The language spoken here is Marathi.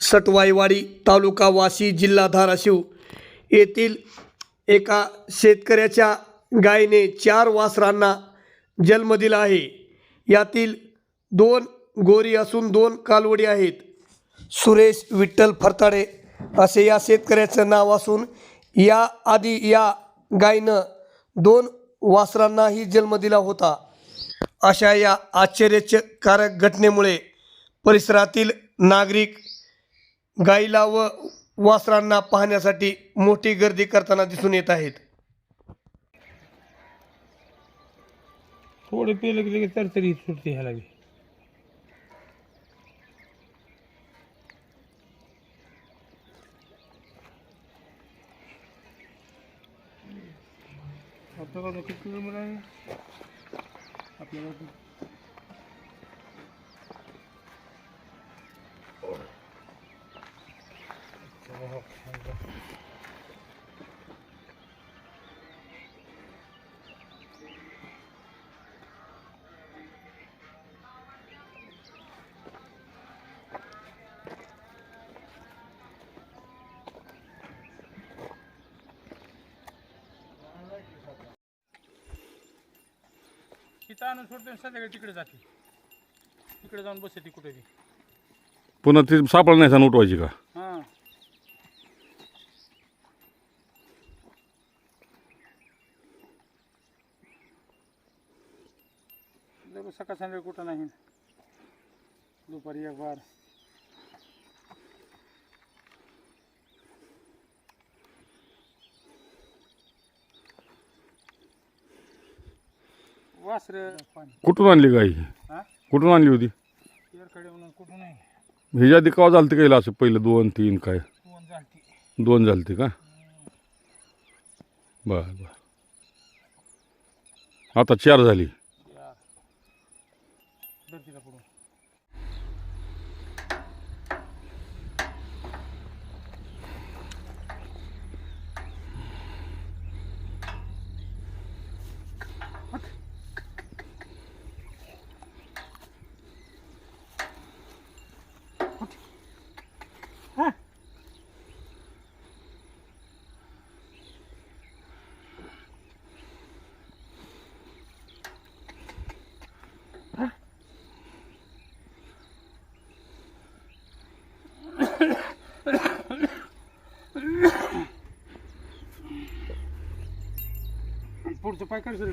सटवाईवाडी तालुका वाशी जिल्हा धाराशिव येथील एका शेतकऱ्याच्या गायीने चार वासरांना जन्म दिला आहे. यातील दोन गोरी असून दोन कालवडी आहेत. सुरेश विठ्ठल फरताडे असे या शेतकऱ्याचं नाव असून या आधी या गायीनं दोन वासरांनाही जन्म दिला होता. अशा या आश्चर्यकारक घटनेमुळे परिसरातील नागरिक गाईला व वासरांना पाहण्यासाठी मोठी गर्दी करताना दिसून येत आहेत. थोडं पिलं की लगेच तरतरी सुटते ह्याला बी. किती नंबर आहे. आपल्याकडं तिथं आणून सोडते आणि संध्याकाळी तिकडे जाते. तिकडे जाऊन बसते ती कुठे ती पुन्हा ती सापळा नाही सांग उठवायची का? हां. दररोज सकाळ संध्याकाळी कुठं नाही. दुपारी एक बार. वासर. कुठून आणली गाई? हा? कुठून आणली होती? तेरकडे म्हणून कुठून नाही ह्याच्या आधी केव्हा झालं काही असं पहिलं दोन तीन काय? दोन झालती. दोन झालते का? बर बर. आता चार झाली. पुढचं पाय काय सर.